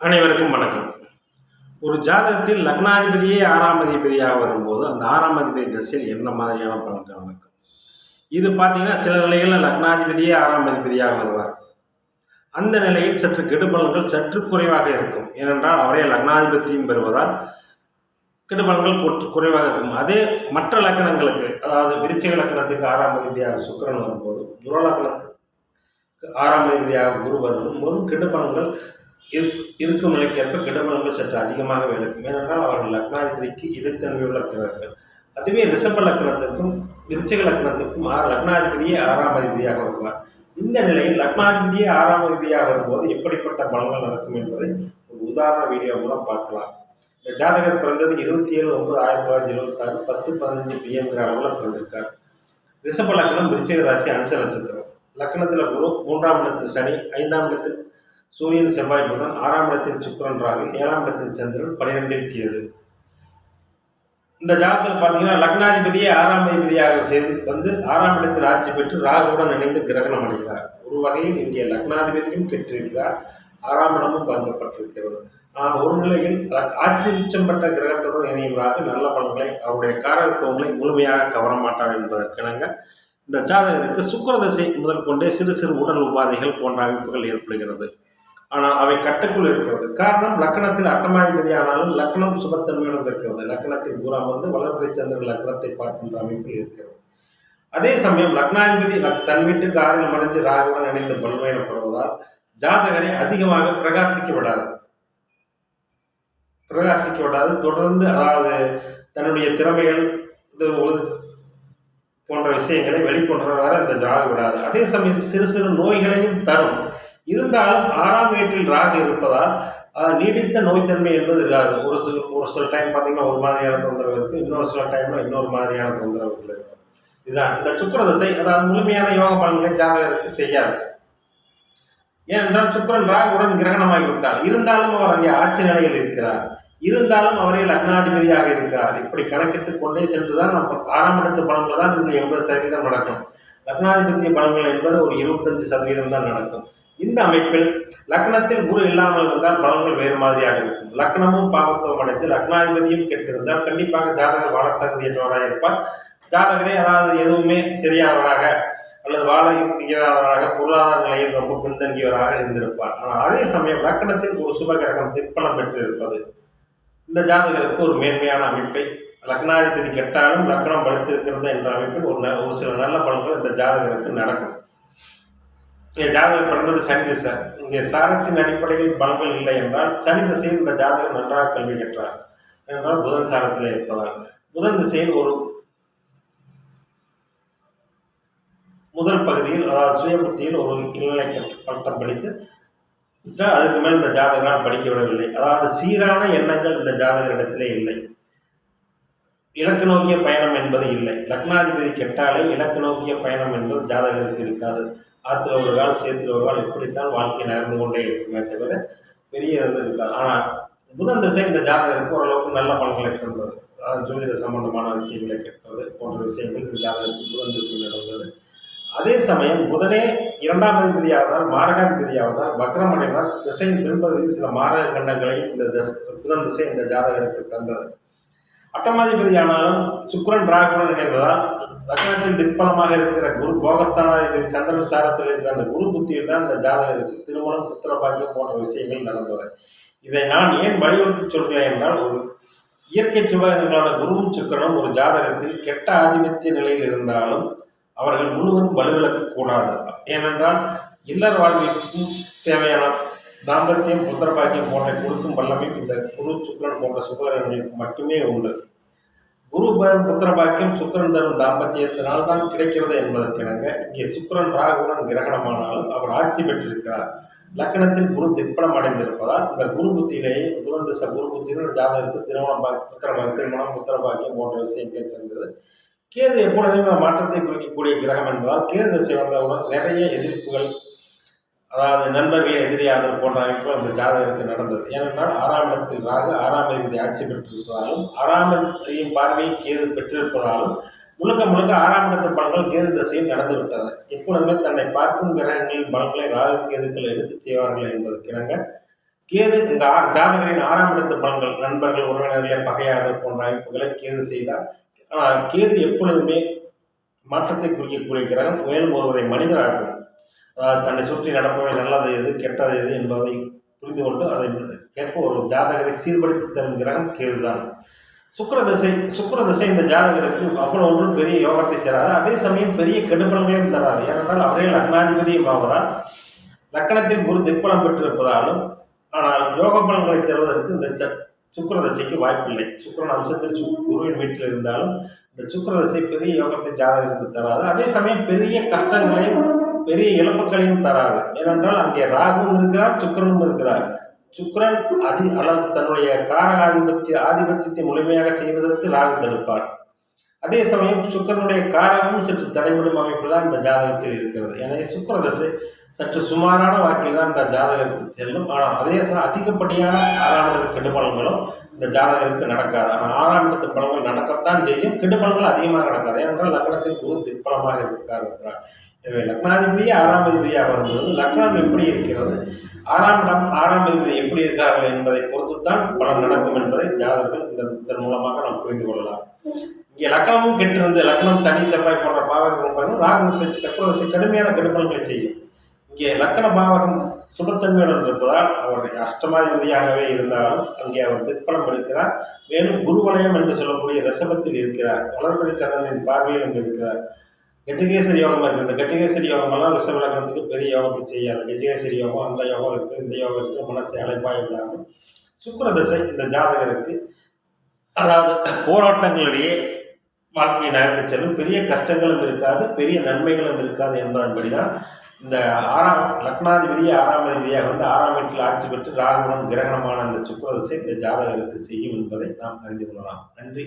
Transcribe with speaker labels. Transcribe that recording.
Speaker 1: அனைவருக்கும் வணக்கம். ஒரு ஜாதகத்தில் லக்னாதிபதியே ஆறாம் அதிபதியாக வரும்போது அந்த ஆறாம் அதிபதி தசையில் என்ன மாதிரியான பலன்கள் நடக்கும்? இது பார்த்தீங்கன்னா சில நிலைகளில் லக்னாதிபதியே ஆறாம் அதிபதியாக வருவார். அந்த நிலையில் சற்று கெடுபலன்கள் சற்று குறைவாக இருக்கும். ஏனென்றால் அவரே லக்னாதிபதியும் பெறுவதால் கெடுபலன்கள் குறைவாக இருக்கும். அதே மற்ற லக்கணங்களுக்கு அதாவது விருச்சிக லக்கணத்துக்கு ஆறாம் அதிபதியாக சுக்கிரன் வரும்போது துர ஆறாம் அதிபதியாக குரு வரும்போது கெடுபலன்கள் இருக்கும் நிலைக்கேற்ப கெடுபலன்கள் சற்று அதிகமாக இருக்கும் ஏனென்றால் அவர்கள் லக்னாதிபதிக்கு எதிர்த்தன்மையுள்ள கிரகங்கள். அதுவே ரிஷப லக்னத்திற்கும் விருச்சிக லக்னத்திற்கும் ஆறு லக்னாதிபதியே ஆறாம் அதிபதியாக வருவார். இந்த நிலையில் லக்னாதிபதியே ஆறாம் அதிபதியாக வரும்போது எப்படிப்பட்ட பலன்கள் நடக்கும் என்பதை ஒரு உதாரண வீடியோ மூலம் பார்க்கலாம். இந்த ஜாதகர் பிறந்தது இருபத்தி ஏழு ஒன்பது ஆயிரத்தி தொள்ளாயிரத்தி எழுபத்தாறு பத்து பதினஞ்சு பிஎம்ங்கிற அளவில் பிறந்திருக்கார். ரிஷப லக்னம் விருச்சிக ராசி அனுச நட்சத்திரம். லக்னத்தில் குரு மூன்றாம் இடத்தில் சனி ஐந்தாம் இடத்தில் சூரியன் செவ்வாய் புதன் ஆறாம் இடத்தில் சுக்கிரன் ராகு ஏழாம் இடத்தில் சந்திரன் பனிரெண்டில் கேது. இந்த ஜாதகத்தில் பார்த்தீங்கன்னா லக்னாதிபதியை ஆறாம் அதிபதியாக சேர்ந்து வந்து ஆறாம் இடத்தில் ஆட்சி பெற்று ராகுவுடன் இணைந்து கிரகணம் அடைகிறார். ஒரு வகையில் இங்கே லக்னாதிபதியும் கெட்டிருக்கிறார் ஆறாம் இடமும் பங்கப்பட்டிருக்கிறது ஆனால் ஒரு நிலையில் ஆட்சி உச்சம் பெற்ற கிரகத்துடன் இணையும் ராகு நல்ல பலன்களை அவருடைய காரகத்துவங்களை முழுமையாக கவர மாட்டார் என்பதற்கிணங்க இந்த ஜாதகருக்கு சுக்கிர தசை முதல் கொண்டே சிறு சிறு உடல் உபாதைகள் போன்ற அமைப்புகள் ஏற்படுகிறது. ஆனால் அவை கட்டுக்குள் இருக்கிறது. காரணம் லக்கணத்தில் அட்டமாதிபதி ஆனாலும் லக்கணம் சுபத்தன்மையுடன் இருக்கிறது. லக்னத்தின் குரம் வந்து வளர்பிறை சந்திரன் லக்கணத்தை பார்க்கின்ற அமைப்பில் இருக்கிறது. அதே சமயம் லக்னாதிபதி தன் வீட்டுக்கு ஆறில் மறைஞ்சு ராகுடன் இணைந்து பல்வேறப்படுவதால் ஜாதகரை அதிகமாக பிரகாசிக்க விடாது பிரகாசிக்க விடாது தொடர்ந்து அதாவது தன்னுடைய திறமைகள் இது போன்ற விஷயங்களை வெளிக்கொண்டு வர இந்த ஜாதகம் விடாது. அதே சமயம் சிறு சிறு நோய்களையும் தரும். இருந்தாலும் ஆறாம் வீட்டில் ராகு இருப்பதால் நீடித்த நோய்த்தன்மை என்பது இருக்காது. ஒரு சில ஒரு சில டைம் பார்த்தீங்கன்னா ஒரு மாதிரியான தொந்தரவு இருக்குது இன்னொரு சில டைம்ல இன்னொரு மாதிரியான தொந்தரவுகள் இருக்கும் இதுதான். இந்த சுக்கிர திசை அதாவது முழுமையான யோக பலன்களை ஜாதகருக்கு செய்யாது. ஏனென்றால் சுக்கிரன் ராகுடன் கிரகணமாகி விட்டார் இருந்தாலும் அவர் அங்கே ஆட்சி நிலையில் இருக்கிறார். இருந்தாலும் அவரே லக்னாதிபதியாக இருக்கிறார். இப்படி கணக்கிட்டு கொண்டே சென்றுதான் நம்ம ஆறாம் இடத்து பலன்கள் தான் இந்த எண்பது சதவீதம் நடக்கும். லக்னாதிபத்திய பலன்கள் என்பது ஒரு இருபத்தஞ்சு சதவீதம் தான் நடக்கும். இந்த அமைப்பில் லக்னத்தில் குரு இல்லாமல் இருந்தால் பலன்கள் வேறு மாதிரியாக இருக்கும். லக்னமும் பாவத்துவம் அடைந்து லக்னாதிபதியும் கெட்டிருந்தால் கண்டிப்பாக ஜாதகர் வாழத்தகுதியற்றவராக இருப்பார். ஜாதகரே அதாவது எதுவுமே தெரியாதவராக அல்லது வாழ பொருளாதார நிலையில் ரொம்ப பின்தங்கியவராக இருந்திருப்பார். ஆனால் அதே சமயம் லக்னத்தில் ஒரு சுபகிரகம் திக்பலம் பெற்றிருப்பது. இந்த ஜாதகருக்கு ஒரு மேன்மையான அமைப்பை லக்னாதிபதி கெட்டாலும் லக்னம் படுத்திருக்கிறது என்ற அமைப்பில் ஒரு ந- ஒரு சில நல்ல பலன்கள் இந்த ஜாதகருக்கு நடக்கும். இங்கே ஜாதகர் பிறந்தது சனி திசை. இங்கே சாரத்தின் அடிப்படையில் பலன்கள் இல்லை என்றால் சனி திசையில் இந்த ஜாதகம் நன்றாக கல்வி கற்றார். என்றால் புதன் சாரத்தில் இருப்பதால் புதன் திசையில் ஒரு முதல் பகுதியில் அதாவது சுய புத்தியில் ஒரு இளநிலை பட்டம் படித்து அதுக்கு மேல் இந்த ஜாதகரால் படிக்க விடவில்லை. அதாவது சீரான எண்ணங்கள் இந்த ஜாதகரிடத்திலே இல்லை. இலக்கு நோக்கிய பயணம் என்பது இல்லை. லக்னாதிபதி கெட்டாலே இலக்கு நோக்கிய பயணம் என்பது ஜாதகருக்கு இருக்காது. ஆற்றுல ஒரு கால் சேத்துல ஒரு கால் இப்படித்தான் வாழ்க்கை நடந்து கொண்டே இருக்குமே தவிர பெரிய இது இருக்காது. ஆனால் புதன் திசை இந்த ஜாதகருக்கு ஓரளவுக்கு நல்ல பலன்களை தந்தது ஜோதிட சம்பந்தமான விஷயங்களை கேட்பது போன்ற விஷயங்கள் இந்த ஜாதகருக்கு புதன் திசை நடந்தது. அதே சமயம் புதனே இரண்டாம் அதிபதியாவதால் மாரகாதிபதியாவதால் வக்ரம் அடைவதால் திசையின் திரும்பதில் சில மாரக கண்டங்களையும் இந்த தஸ் புதன் திசை இந்த ஜாதகருக்கு தந்தது. அட்டமாதிபதியானாலும் சுக்கரன் ராகுடன் இணைந்ததால் லக்னத்தில் திக்பலமாக இருக்கிற குரு போகஸ்தானாதிபதி சந்திர விசாரத்தில் இருக்கிற அந்த குரு புத்தியில் தான் இந்த ஜாதகருக்கு திருமணம் புத்திர பாக்கியம் போன்ற விஷயங்கள் நடந்தது இதை நான் ஏன் வலியுறுத்தி சொல்கிறேன் என்றால் ஒரு இயற்கை சிவகங்களான குருவும் சுக்கிரனும் ஒரு ஜாதகத்தில் கெட்ட ஆதிபத்திய நிலையில் இருந்தாலும் அவர்கள் முழுவதும் வலுவிழக்க கூடாது ஏனென்றால் இல்லற வாழ்விற்கும் தேவையான தாம்பத்தியம் புத்திரபாக்கியம் போன்ற கொடுக்கும் வல்லமை இந்த குரு சுக்கரன் போன்ற சுபகரங்களுக்கு மட்டுமே உண்டு. குரு புத்திரபாக்கியம் புத்திர தரும் தாம்பத்தியத்தினால் தான் கிடைக்கிறது என்பதற்கிணங்க இங்கே சுக்கரன் ராகுடன் கிரகணமானாலும் அவர் ஆட்சி பெற்றிருக்கிறார். லக்கணத்தில் குரு திப்படம் அடைந்திருப்பதால் இந்த குரு புத்தியிலேயே புதன் திசை குரு புத்தியில் ஜாதகத்துக்கு திருமணம் பா திருமணம் புத்திரபாக்கியம் போன்ற விஷயங்களை சேர்ந்தது. கேது எப்பொழுதுமே மாற்றத்தை குறிக்கக்கூடிய கிரகம் என்பதால் கேது திசை வந்தவுடன் நிறைய எதிர்ப்புகள் அதாவது நண்பர்களே எதிரியாதல் போன்ற அமைப்பு அந்த ஜாதகருக்கு நடந்தது. ஏனென்றால் ஆறாம் இடத்தில் ராகு ஆறாம் அதிபதி ஆட்சி பெற்றிருப்பதாலும் ஆறாம் அதிபதியின் பார்வையை கேது பெற்றிருப்பதாலும் முழுக்க முழுக்க ஆறாம் இடத்து பலன்கள் கேது திசையில் நடந்துவிட்டது. எப்பொழுதுமே தன்னை பார்க்கும் கிரகங்களின் பலன்களை ராகு கேதுக்கள் எடுத்துச் செய்வார்கள் என்பதற்கிணங்க கேது இந்த ஆ- ஜாதகரின் ஆறாம் இடத்து பலன்கள் நண்பர்கள் உறவினர்களே பகையாதல் போன்ற அமைப்புகளை கேது செய்தால் ஆனால் கேது எப்பொழுதுமே மாற்றத்தை குறிக்கக்கூடிய கிரகம் மேலும் ஒருவரை மனிதராக்கும் தன்னை சுற்றி நடப்பவை நல்லது எது கெட்டது எது என்பதை புரிந்து கொண்டு அதை கேட்ப ஒரு ஜாதகரை சீர்படுத்தி தரும் கிரகம் கேதுதான். சுக்கர திசை சுக்கர திசை இந்த ஜாதகருக்கு அவ்வளோ ஒன்றும் பெரிய யோகத்தை சேராது அதே சமயம் பெரிய கெடுபலங்களையும் தராது. ஏனென்றால் அவரே லக்னாதிபதியும் ஆகிறார் லக்கணத்தில் குரு திக்பலம் பெற்றிருப்பதாலும் ஆனால் யோக பலன்களை தருவதற்கு இந்த ச சுக்கர தசைக்கு வாய்ப்பில்லை. சுக்கிரன் அம்சத்தில் சு குருவின் வீட்டில் இருந்தாலும் இந்த சுக்கிர தசை பெரிய யோகத்தை ஜாதகருக்கு தராது. அதே சமயம் பெரிய கஷ்டங்களையும் பெரிய இழப்புகளையும் தராது. ஏனென்றால் அங்கே ராகுவும் இருக்கிறார் சுக்கிரனும் இருக்கிறார். சுக்கரன் அதி அளவு தன்னுடைய காரக ஆதிபத்திய ஆதிபத்தியத்தை முழுமையாக செய்வதற்கு ராகு தடுப்பார். அதே சமயம் சுக்கிரனுடைய காரகமும் சற்று தடைபடும் அமைப்பு தான் இந்த ஜாதகத்தில் இருக்கிறது. எனவே சுக்கிர தசை சற்று சுமாரான வாக்கில் தான் இந்த ஜாதகத்துக்கு செல்லும். ஆனால் அதே சமயம் அதிகப்படியான ஆறாம் இடத்து கெடுபலங்களும் இந்த ஜாதகத்துக்கு நடக்காது. ஆனால் ஆறாம் இடத்து நடக்கத்தான் செய்யும். கெடுபலங்கள் அதிகமாக நடக்காது. ஏனென்றால் லக்னத்தில் குரு திக்பலமாக இருக்கிறார் என்றார். எனவே லக்னாதிபதியே ஆறாம் அதிபதியாக வரும்போது லக்னம் எப்படி இருக்கிறது? ஆறாம் இடம் ஆறாம் அதிபதி எப்படி இருக்கார்கள் என்பதை பொறுத்து தான் பலன் நடக்கும் என்பதை ஜாதகர்கள் இந்த இதன் மூலமாக நாம் புரிந்து கொள்ளலாம். இங்கே லக்னமும் கெட்டிருந்து லக்னம் சனி செவ்வாய் போன்ற பாவகங்கள் பாருங்க ராகு சக்கரவசி கடுமையான கெடுபலன்களை செய்யும். இங்கே லக்கண பாவகம் சுபத்தன்மையுடன் இருப்பதால் அவர் அஷ்டமாதிபதியாகவே இருந்தாலும் அங்கே அவர் திக்பலம் எடுக்கிறார் மேலும் குருவலயம் என்று சொல்லக்கூடிய ரசபத்தில் இருக்கிறார். வளர்பிறை சந்திரனின் பார்வையிலும் இருக்கிறார். கஜகேசரி யோகம் இருக்குது இந்த கஜகேசரி யோகமெல்லாம் ரிஷப பெரிய யோகத்தை செய்யாது. கஜகேசரி யோகம் அந்த யோகம் இருக்குது இந்த யோகம் இருக்குது மனசு அழைப்பாய் விடாமல் சுக்கர தசை இந்த ஜாதகருக்கு அதாவது போராட்டங்களிடையே வாழ்க்கையை நகர்ந்து செல்லும். பெரிய கஷ்டங்களும் இருக்காது பெரிய நன்மைகளும் இருக்காது என்பதன்படி தான் இந்த ஆறாம் லக்னாதிபதி ஆறாம் அதிபதியாக வந்து ஆறாம் வீட்டில் ஆட்சி பெற்று ராகுடன் கிரகணமான அந்த சுக்கரதசை இந்த ஜாதகருக்கு செய்யும் என்பதை நாம் அறிந்து கொள்ளலாம். நன்றி